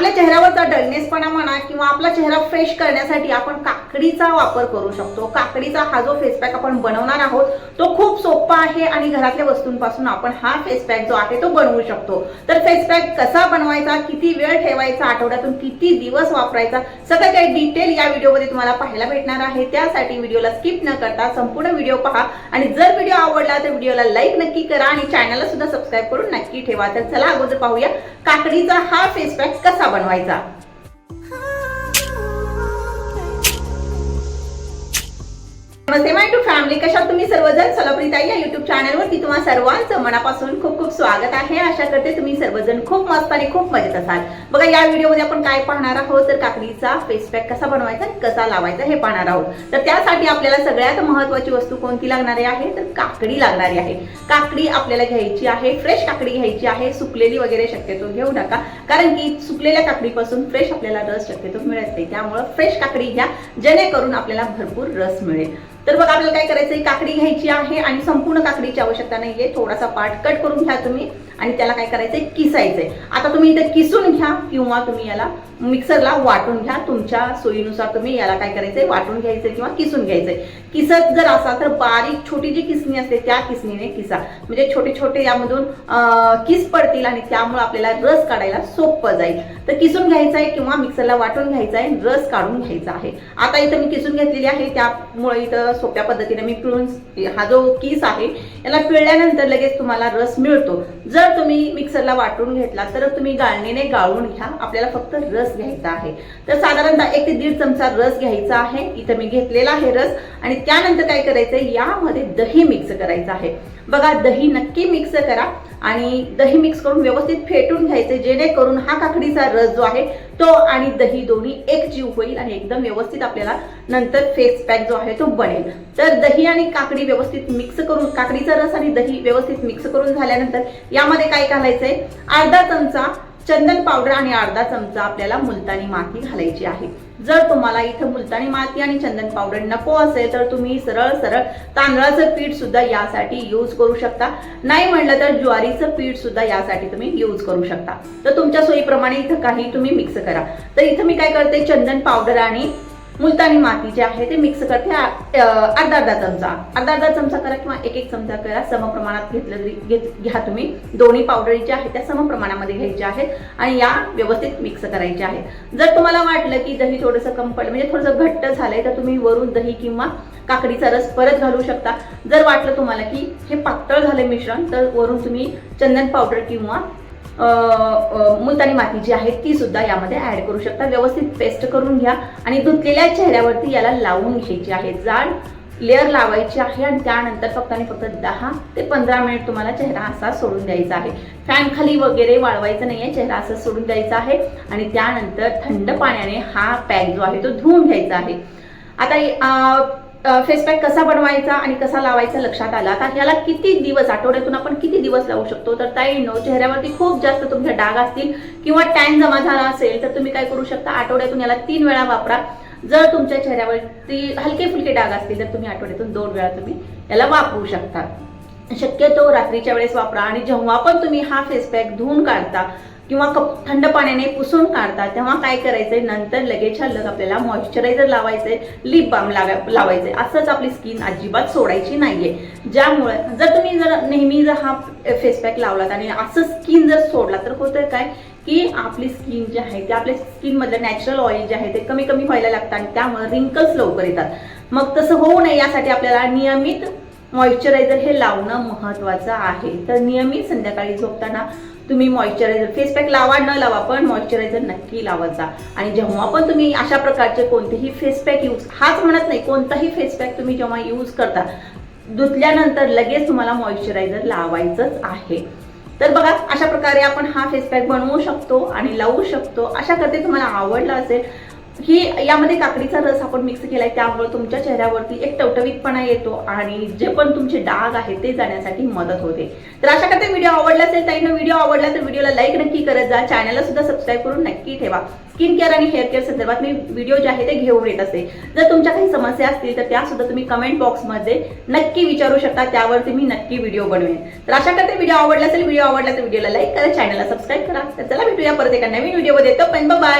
आपल्या चेहऱ्यावरचा डलनेसपणा म्हणा किंवा आपला चेहरा फ्रेश करण्यासाठी आपण काकडीचा वापर करू शकतो. काकडीचा हा जो फेस पॅक आपण बनवणार आहोत तो खूप सोपा आहे आणि घरातल्या वस्तूंपासून आपण हा फेस पॅक जो आहे तो बनवू शकतो. तर फेस पॅक कसा बनवायचा किती वेळ ठेवायचा आठवड्यातून किती दिवस वापरायचा सगळं काही डिटेल या व्हिडिओमध्ये तुम्हाला पाहायला भेटणार आहे. त्यासाठी व्हिडिओला स्किप न करता संपूर्ण व्हिडिओ पहा. आणि जर व्हिडिओ आवडला तर व्हिडिओला लाईक नक्की करा आणि चॅनलला सुद्धा सबस्क्राईब करून नक्की ठेवा. तर चला अगोदर पाहूया. काकडीचा हा फेस पॅक कसा बनवायचा? नमस्ते माय टू फॅमिली कशा तुम्ही सर्वजण? सलप्रिताई या युट्यूब चॅनलवरती तुम्हा सर्वांचं मनापासून खूप खूप स्वागत आहे. आशा करते तुम्ही सर्वजण खूप मस्त आणि खूप मजेत असाल. बघा या व्हिडिओमध्ये आपण काय पाहणार आहोत? तर काकडीचा फेस पॅक कसा बनवायचा आणि कसा लावायचा हे पाहणार आहोत. तर त्यासाठी आपल्याला सगळ्यात महत्वाची वस्तू कोणती लागणारी आहे? तर काकडी लागणारी आहे. काकडी आपल्याला घ्यायची आहे. फ्रेश काकडी घ्यायची आहे. सुकलेली वगैरे शक्यतो घेऊ नका. कारण की सुकलेल्या काकडीपासून फ्रेश आपल्याला रस शक्यतो मिळत नाही. त्यामुळं फ्रेश काकडी घ्या. जेणेकरून आपल्याला भरपूर रस मिळेल. तर बघा आपल्याला काय करायचंय? काकडी घ्यायची आहे आणि संपूर्ण काकडीची आवश्यकता नाहीये. थोडासा पार्ट कट करून घ्या तुम्ही. आणि त्याला काय करायचं आहे किसायचं किसायचंय. आता तुम्ही इथे किसून घ्या किंवा तुम्ही याला मिक्सरला वाटून घ्या. तुमच्या सोयीनुसार तुम्ही याला काय करायचंय? वाटून घ्यायचंय किंवा किसून घ्यायचंय. किसत जर असाल तर बारीक छोटी जी किसणी असते त्या किसणीने किसा. म्हणजे छोटे छोटे यामधून किस पडतील आणि त्यामुळे आपल्याला रस काढायला सोपं जाईल. तर किसून घ्यायचं आहे किंवा मिक्सरला वाटून घ्यायचा आहे रस काढून घ्यायचा आहे. आता इथं मी किसून घेतलेली आहे. त्यामुळे इथं सोप्या पद्धतीने मी पिळून हा जो किस आहे याला पिळल्यानंतर लगेच तुम्हाला रस मिळतो. जर जर तुम्ही मिक्सरला वाटून घेतला तर तुम्ही गाळणीने गाळून घ्या. आपल्याला फक्त रस घ्यायचा आहे. तर साधारणतः एक ते दीड चमचा रस घ्यायचा आहे. इथं मी घेतलेला आहे रस आणि त्यानंतर काय करायचंय? यामध्ये दही मिक्स करायचं आहे. बघा दही नक्की मिक्स करा. आणि दही मिक्स करून व्यवस्थित फेटून घ्यायचे जेणेकरून हा काकडीचा रस जो आहे तो आणि दही दोन्ही एकजीव होईल आणि एकदम व्यवस्थित आपल्याला नंतर फेस पॅक जो आहे तो बनेल. तर दही आणि काकडी व्यवस्थित मिक्स करून काकडीचा रस आणि दही व्यवस्थित मिक्स करून झाल्यानंतर यामध्ये काय घालायचंय? अर्धा चमचा चंदन पावडर आणि अर्धा चमचा आपल्याला मुलतानी माती घालायची आहे. जर तुम्हाला इथं मुलतानी माती आणि चंदन पावडर नको असेल तर तुम्ही सरळ सरळ तांदळाचं पीठ सुद्धा यासाठी यूज करू शकता. नाही म्हटलं तर ज्वारीचं पीठ सुद्धा यासाठी तुम्ही यूज करू शकता. तर तुमच्या सोयीप्रमाणे इथं काही तुम्ही मिक्स करा. तर इथं मी काय करते चंदन पावडर आणि मुलतानी माती जे आहे ते मिक्स करते अर्धा अर्धा चमचा. अर्धा अर्धा चमचा करा किंवा एक एक चमचा करा. समप्रमाणात घेतलं तरी घेत- घ्या तुम्ही. दोन्ही पावडरी ज्या आहेत त्या समप्रमाणामध्ये घ्यायच्या आहेत आणि या व्यवस्थित मिक्स करायच्या आहेत. जर तुम्हाला वाटलं की दही थोडंसं कम म्हणजे थोडंसं घट्ट झालंय तर तुम्ही वरून दही किंवा काकडीचा रस परत घालू शकता. जर वाटलं तुम्हाला की हे पातळ झाले मिश्रण तर वरून तुम्ही चंदन पावडर किंवा मुलतानी माती जी आहे ती सुद्धा यामध्ये ऍड करू शकता. व्यवस्थित पेस्ट करून घ्या आणि धुतलेल्या चेहऱ्यावरती याला लावून घ्यायची आहे. जाड लेअर लावायची आहे आणि त्यानंतर फक्त आणि फक्त दहा ते पंधरा मिनिट तुम्हाला चेहरा असा सोडून द्यायचा आहे. फॅन खाली वगैरे वाळवायचं नाही आहे चेहरा असा सोडून द्यायचा आहे. आणि त्यानंतर थंड पाण्याने हा पॅक जो आहे तो धुवून घ्यायचा आहे. आता फेस पॅक कसा बनवायचा आणि कसा लावायचा लक्षात आला? आता ह्याला किती दिवस आठवड्यातून आपण किती दिवस लावू शकतो? तर ताईनो चेहऱ्यावरती खूप जास्त तुमचे डाग असतील किंवा टॅन जमा झाला असेल तर तुम्ही काय करू शकता? आठवड्यातून याला तीन वेळा वापरा. जर तुमच्या चेहऱ्यावरती हलके फुलके डाग असतील तर तुम्ही आठवड्यातून दोन वेळा तुम्ही याला वापरू शकता. शक्यतो रात्रीच्या वेळेस वापरा आणि जेव्हा पण तुम्ही हा फेस पॅक धुवून काढता किंवा कप थंड पाण्याने पुसून काढतात तेव्हा काय करायचंय? नंतर लगेच लग आपल्याला मॉइश्चरायझर लावायचंय लिप बाम लावायचंय. असंच आपली स्किन अजिबात सोडायची नाहीये. ज्यामुळे जर तुम्ही जर नेहमी जर हा फेस पॅक लावलात आणि असं स्किन जर सोडला तर होतं काय? की आपली स्किन जी आहे ते आपल्या स्किनमधलं नॅचरल ऑइल जे आहे ते कमी कमी व्हायला लागतं आणि त्यामुळे रिंकल्स लवकर येतात. मग तसं होऊ नये यासाठी आपल्याला नियमित मॉइश्चरायझर हे लावणं महत्वाचं आहे. तर नियमित संध्याकाळी झोपताना तुम्ही मॉइश्चरायझर फेस पॅक लावा न लावा पण मॉइश्चरायझर नक्की लावायचा. आणि जेव्हा पण तुम्ही अशा प्रकारचे कोणतेही फेस पॅक यूज हाच म्हणत नाही कोणताही फेस पॅक तुम्ही जेव्हा यूज करता धुतल्यानंतर लगेच तुम्हाला मॉइश्चरायझर लावायचंच आहे. तर बघा अशा प्रकारे आपण हा फेस पॅक बनवू शकतो आणि लावू शकतो. अशा करते तुम्हाला आवडला असेल ही यामध्ये काकडीचा रस आपण मिक्स केलाय त्यामुळे तुमच्या चेहऱ्यावरती एक टवटवीतपणा येतो आणि जे पण तुमचे डाग आहेत ते जाण्यासाठी मदत होते. तर अशा करते व्हिडिओ आवडला असेल ताईनं व्हिडिओ आवडला तर व्हिडिओला लाईक नक्की करत जा. चॅनलला सुद्धा सबस्क्राईब करून नक्की ठेवा. स्किन केअर आणि हेअर केअर संदर्भात मी व्हिडिओ जे आहे ते घेऊन येत असते जर तुमच्या काही समस्या असतील तर त्या सुद्धा तुम्ही कमेंट बॉक्समध्ये नक्की विचारू शकता. त्यावरती मी नक्की व्हिडिओ बनवेन. तर अशा करते व्हिडिओ आवडला असेल व्हिडिओ आवडला तर व्हिडिओला लाईक करा. चॅनलला सबस्क्राईब करा. तर चला भेटूया परत एका नवीन व्हिडिओमध्ये तो पण बाय